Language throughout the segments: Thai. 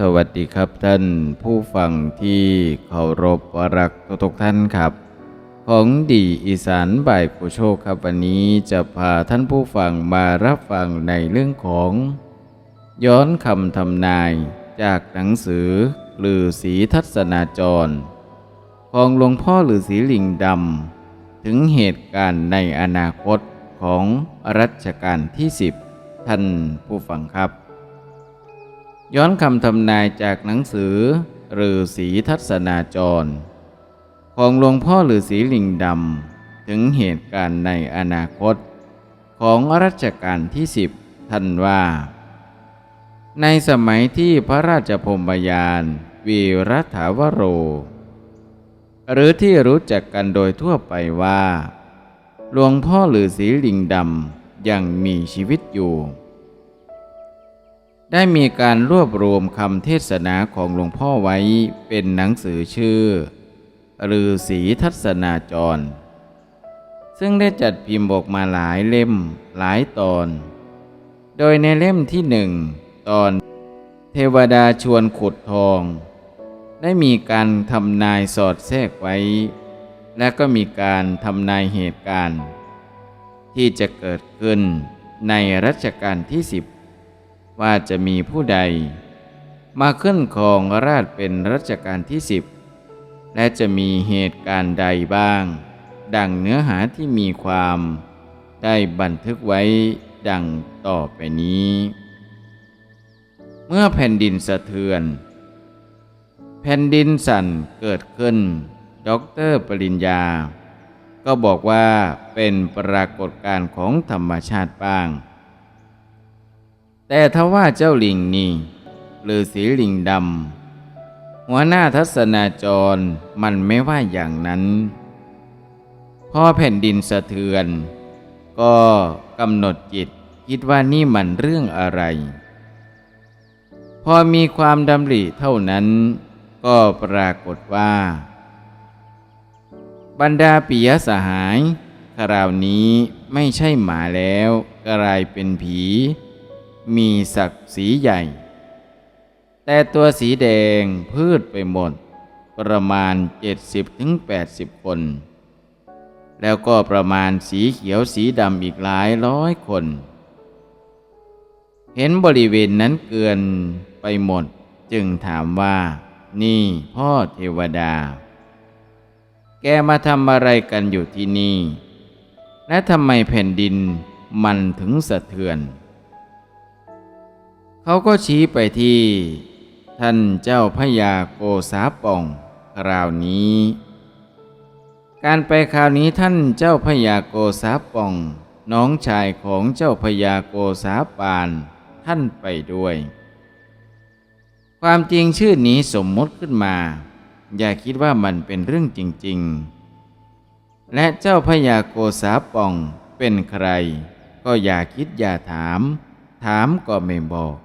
สวัสดีครับท่านผู้ฟังที่เคารพรักทุกท่านครับ ของดีอีสานบ่ายผู้โชคครับวันนี้จะพาท่านผู้ฟังมารับฟังในเรื่องของ ย้อนคำทำนายจากหนังสือลือสีทัศนาจร ของหลวงพ่อหรือสีลิงดำถึงเหตุการณ์ในอนาคตของรัชกาลที่ 10 ท่านผู้ฟังครับ ย้อนคำทำนายจากหนังสือฤาษีทัศนาจร ของหลวงพ่อฤาษีลิงดำ ถึงเหตุการณ์ในอนาคต ของรัชกาลที่สิบท่านว่า ในสมัยที่พระราชพมยานวีรัฐาวโร หรือที่รู้จักกันโดยทั่วไปว่า หลวงพ่อฤาษีลิงดำยังมีชีวิตอยู่ ได้มีการรวบรวมคำเทศนาของหลวงพ่อไว้เป็นหนังสือชื่อฤาษีทัศนาจร ซึ่งได้จัดพิมพ์ออกมาหลายเล่มหลายตอน โดยในเล่มที่หนึ่งตอน เทวดาชวนขุดทอง ได้มีการทำนายสอดแทรกไว้ และก็มีการทำนายเหตุการณ์ ที่จะเกิดขึ้นในรัชกาลที่สิบ ว่าจะมีผู้ใด มาขึ้นครองราชเป็นรัชกาลที่สิบและจะมีเหตุการณ์ใดบ้าง ดังเนื้อหาที่มีความ ได้บันทึกไว้ดังต่อไปนี้ เมื่อแผ่นดินสะเทือน แผ่นดินสั่นเกิดขึ้นด็อกเตอร์ปริญญา ก็บอกว่าเป็นปรากฏการณ์ของธรรมชาติบ้าง แต่ถ้าว่าเจ้าลิงนี่หรือสีลิงดำหัวหน้าทัศนาจรมันไม่ว่าอย่างนั้น พอแผ่นดินสะเทือน ก็กำหนดจิตคิดว่านี่มันเรื่องอะไร พอมีความดำริเท่านั้น ก็ปรากฏว่า บรรดาปิยสหายคราวนี้ไม่ใช่หมาแล้วกลายเป็นผี มีศักดิ์สีใหญ่ แต่ตัวสีแดงพืชไปหมด ประมาณ 70-80 คน แล้วก็ประมาณสีเขียวสีดำอีกหลายร้อยคน เห็นบริเวณนั้นเกินไปหมด จึงถามว่า นี่พ่อเทวดา แกมาทำอะไรกันอยู่ที่นี่ และทำไมแผ่นดินมันถึงสะเทือน เขาก็ชี้ไปที่ ท่านเจ้าพญาโกษาป่องคราวนี้ การไปคราวนี้ท่านเจ้าพญาโกษาป่อง น้องชายของเจ้าพญาโกษาปานท่านไปด้วย ความจริงชื่อนี้สมมติขึ้นมา อย่าคิดว่ามันเป็นเรื่องจริง ๆ และเจ้าพญาโกษาป่องเป็นใคร ก็อย่าคิดอย่าถาม ถามก็ไม่บอก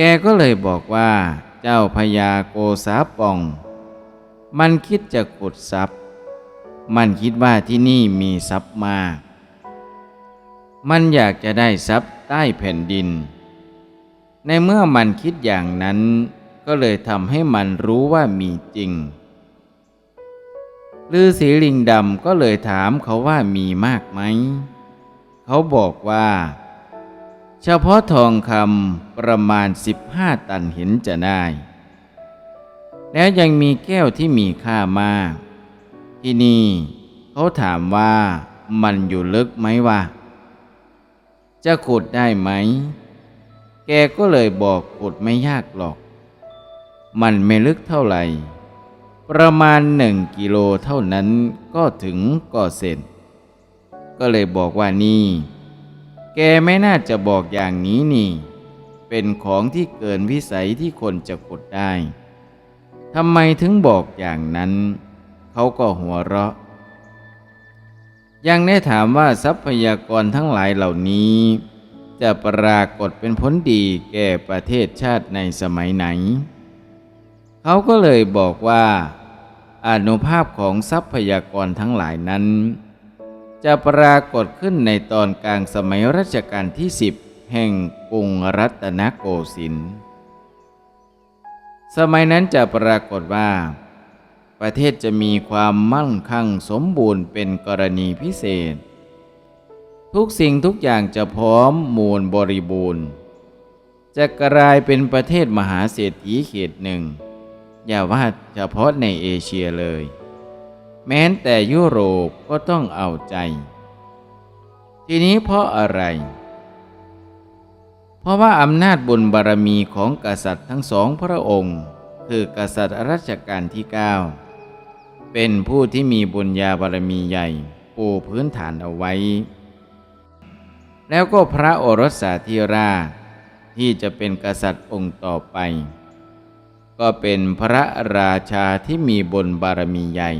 แกก็เลยบอกว่าเจ้าพญาโกษาป่อง มันคิดจะขุดทรัพย์ มันคิดว่าที่นี่มีทรัพย์มาก มันอยากจะได้ทรัพย์ใต้แผ่นดิน ในเมื่อมันคิดอย่างนั้น ก็เลยทำให้มันรู้ว่ามีจริงฤาษีลิงดำก็เลยถามเขาว่ามีมากไหม เขาบอกว่า เฉพาะทองคำประมาณ 15 ตันเห็นจะได้ แล้วยังมีแก้วที่มีค่ามาก ที่นี่เขาถามว่ามันอยู่ลึกไหมวะ จะขุดได้ไหม แกก็เลยบอกขุดไม่ยากหรอก มันไม่ลึกเท่าไหร่ ประมาณหนึ่งกิโลเท่านั้นก็ถึงก็เสร็จ ก็เลยบอกว่านี่ แกไม่น่าจะบอกอย่างนี้นี่ เป็นของที่เกินวิสัยที่คนจะขุดได้ ทำไมถึงบอกอย่างนั้น เขาก็หัวเราะ ยังได้ถามว่าทรัพยากรทั้งหลายเหล่านี้ จะปรากฏเป็นผลดีแก่ประเทศชาติในสมัยไหน เขาก็เลยบอกว่าอานุภาพของทรัพยากรทั้งหลายนั้น จะปรากฏขึ้นในตอนกลางสมัยรัชกาลที่สิบแห่งกรุงรัตนโกสินทร์สมัยนั้นจะปรากฏว่า ประเทศจะมีความมั่งคั่งสมบูรณ์เป็นกรณีพิเศษ ทุกสิ่งทุกอย่างจะพร้อมมูลบริบูรณ์ จะกลายเป็นประเทศมหาเศรษฐีเขตหนึ่ง อย่าว่าเฉพาะในเอเชียเลย แม้แต่ยุโรปก็ต้องเอาใจ ทีนี้เพราะอะไร เพราะว่าอำนาจบุญบารมีของกษัตริย์ทั้งสองพระองค์ คือกษัตริย์รัชกาลที่ 9 เป็นผู้ที่มีบุญญาบารมีใหญ่ ปูพื้นฐานเอาไว้ แล้วก็พระโอรสสาธิราชที่จะเป็นกษัตริย์องค์ต่อไป ก็เป็นพระราชาที่มีบุญบารมีใหญ่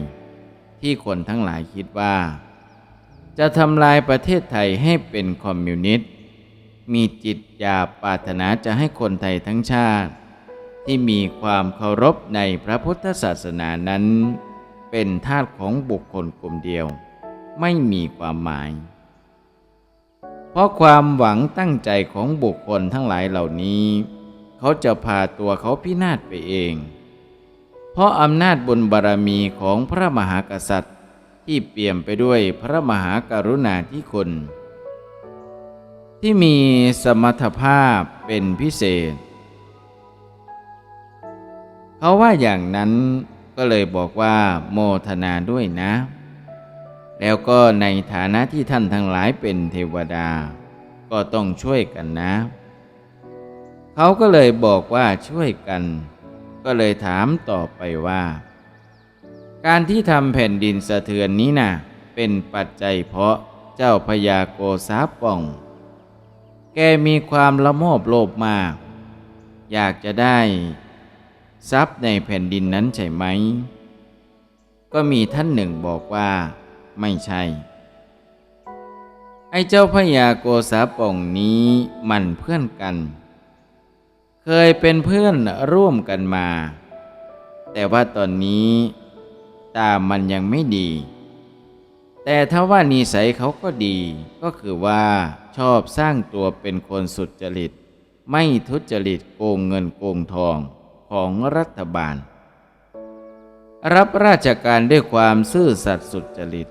ที่คนทั้งหลายคิดว่า จะทำลายประเทศไทยให้เป็นคอมมิวนิสต์มีจิตอยากปรารถนาจะให้คนไทยทั้งชาติ ที่มีความเคารพในพระพุทธศาสนานั้น เป็นทาสของบุคคลกลุ่มเดียว ไม่มีความหมาย เพราะความหวังตั้งใจของบุคคลทั้งหลายเหล่านี้ เขาจะพาตัวเขาพินาศไปเอง เพราะอำนาจบุญบารมีของพระมหากษัตริย์ ที่เปี่ยมไปด้วยพระมหากรุณาธิคุณ ที่มีสมรรถภาพเป็นพิเศษ เขาว่าอย่างนั้นก็เลยบอกว่าโมทนาด้วยนะ แล้วก็ในฐานะที่ท่านทั้งหลายเป็นเทวดา ก็ต้องช่วยกันนะ เขาก็เลยบอกว่าช่วยกัน ก็เลยถามต่อไปว่า การที่ทำแผ่นดินสะเทือนนี้นะ่ะ เป็นปัจจัยเพราะเจ้าพญาโกษาป่อง แกมีความละโมบโลภมาก อยากจะได้ ทรัพย์ในแผ่นดินนั้นใช่ไหม ก็มีท่านหนึ่งบอกว่า ไม่ใช่ ไอ้เจ้าพญาโกษาป่องนี้มันเพื่อนกันเคยเป็นเพื่อนร่วมกันมา แต่ว่าตอนนี้ตามันยังไม่ดี แต่ถ้าว่านิสัยเขาก็ดี ก็คือว่าชอบสร้างตัวเป็นคนสุจริต ไม่ทุจริตโกงเงินโกงทองของรัฐบาล รับราชการด้วยความซื่อสัตย์สุจริต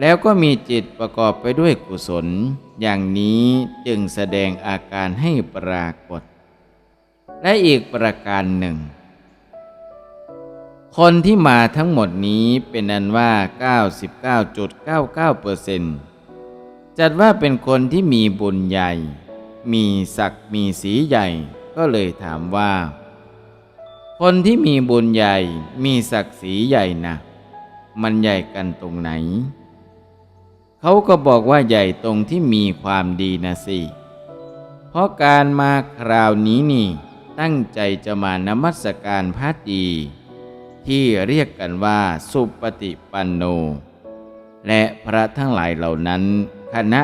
แล้วก็มีจิตประกอบไปด้วยกุศล อย่างนี้จึงแสดงอาการให้ปรากฏ และอีกประการหนึ่ง คนที่มาทั้งหมดนี้เป็นอันว่า 99.99%จัดว่าเป็นคนที่มีบุญใหญ่ มีศักดิ์มีสีใหญ่ ก็เลยถามว่า คนที่มีบุญใหญ่ มีศักดิ์ศรีใหญ่นะมันใหญ่กันตรงไหน เขาก็บอกว่าใหญ่ตรงที่มีความดีนะสิ เพราะการมาคราวนี้นี่ ตั้งใจจะมานมัสการพระดี ที่เรียกกันว่าสุปฏิปันโน และพระทั้งหลายเหล่านั้น คณะ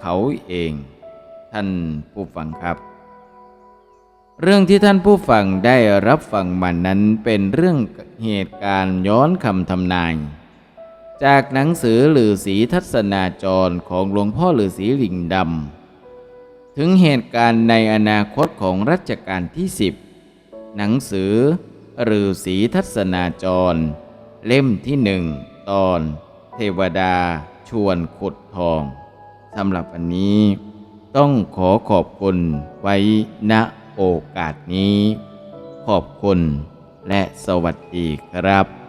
เขาเอง ท่านผู้ฟังครับ เรื่องที่ท่านผู้ฟังได้รับฟังมานั้นเป็นเรื่องเหตุการณ์ย้อนคำทำนายจากหนังสือหรือสีทัศนาจรของหลวงพ่อหรือสีลิงดำ ถึงเหตุการณ์ในอนาคตของรัชกาลที่สิบหนังสือหรือสีทัศนาจร เล่มที่หนึ่งตอน เทวดาชวนขุดทองสำหรับวันนี้ ต้องขอขอบคุณไว้ณโอกาสนี้ ขอบคุณและสวัสดีครับ